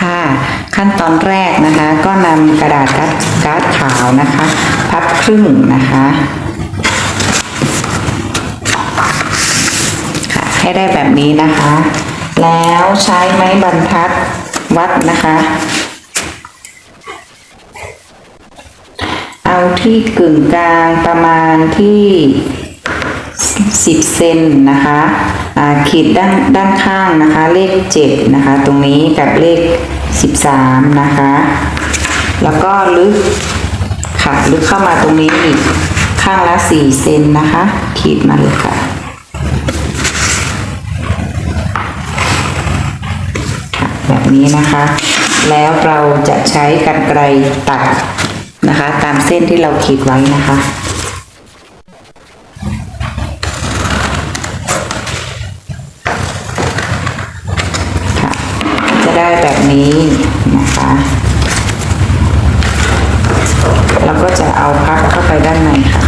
ค่ะ ขั้นตอนแรกนะคะ ก็นำกระดาษการ์ดกาดขาวนะคะ พับครึ่งนะคะให้ได้แบบนี้นะคะ แล้วใช้ไม้บรรทัดวัดนะคะ เอาที่กึ่งกลางประมาณที่ 10 เซนนะคะ ขีดด้านด้านข้างนะคะ เลข 7 นะคะ ตรงนี้กับเลข 13 นะคะ แล้วก็ลึกค่ะลึกเข้ามาตรงนี้อีกข้างละ 4 เซนนะคะ ขีดมาเลยค่ะแบบนี้นะคะ แล้วเราจะใช้กันไกรตัดนะคะ ตามเส้นที่เราขีดไว้นะคะจะได้แบบ นี้นะคะแล้วก็จะเอาพับเข้าไปด้านในค่ะ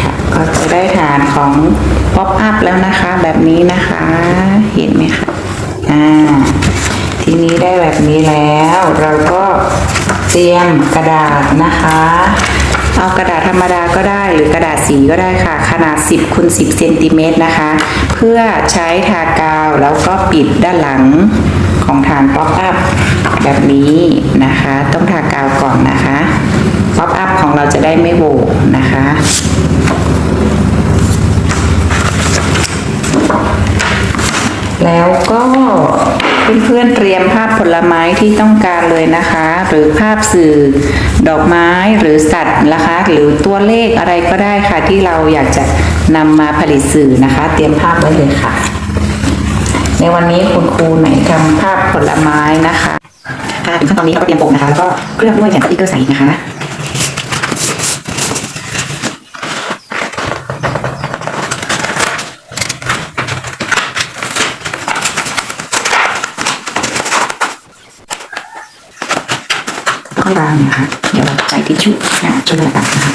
ค่ะก็จะได้ฐานของ แล้วนะคะ แบบนี้นะคะ เห็นไหมคะอ่าทีนี้ได้แบบนี้แล้ว เราก็เตรียมกระดาษนะคะ เอากระดาษธรรมดาก็ได้หรือกระดาษสีก็ได้ค่ะ ขนาด 10คูณ10เซนติเมตรนะคะ เพื่อใช้ทากาวแล้วก็ปิดด้านหลังของฐานป๊อปอัพแบบนี้นะคะ ต้องทากาวก่อนนะคะป๊อปอัพของเราจะได้ไม่โหวนะคะ แล้วก็เพื่อนๆเตรียมภาพผลไม้ที่ต้องการเลยนะคะ หรือภาพสื่อดอกไม้หรือสัตว์นะคะ หรือตัวเลขอะไรก็ได้ค่ะ ที่เราอยากจะนำมาผลิตสื่อนะคะ เตรียมภาพไว้เลยค่ะ ในวันนี้คุณครูไหนทำภาพผลไม้นะคะค่ะถึงขั้นตอนนี้เราก็เตรียมปกนะคะแล้วก็เคลือบด้วยแผ่นสติกเกอร์ใสนะคะ ค่อยๆวางนะคะ เดี๋ยวเราใส่ทิชชู่นะช่วยระดับนะคะ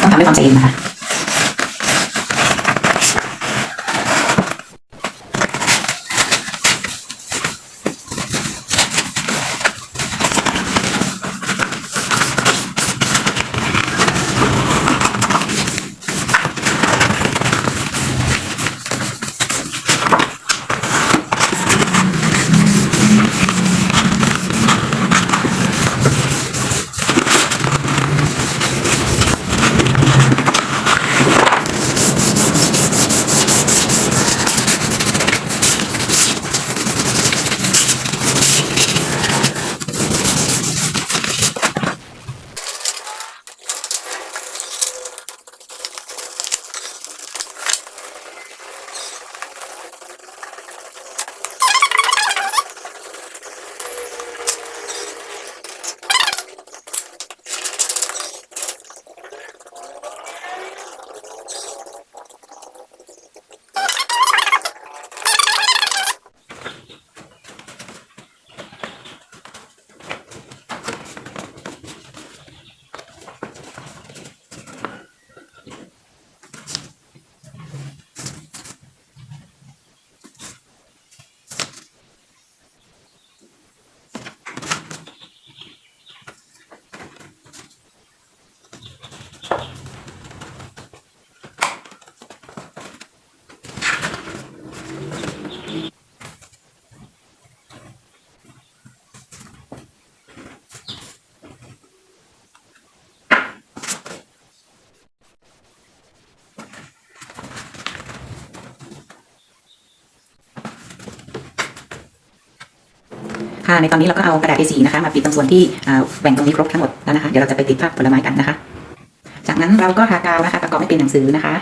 ทำด้วยความใจเย็นนะคะ ค่ะในตอนนี้เราก็เอากระดาษ A4 นะคะมาปิดตรงส่วนที่แบ่งตรงนี้ครบทั้งหมดแล้วนะคะ เดี๋ยวเราจะไปติดภาพผลไม้กันนะคะ จากนั้นเราก็ทากาวนะคะประกอบให้เป็นหนังสือนะคะ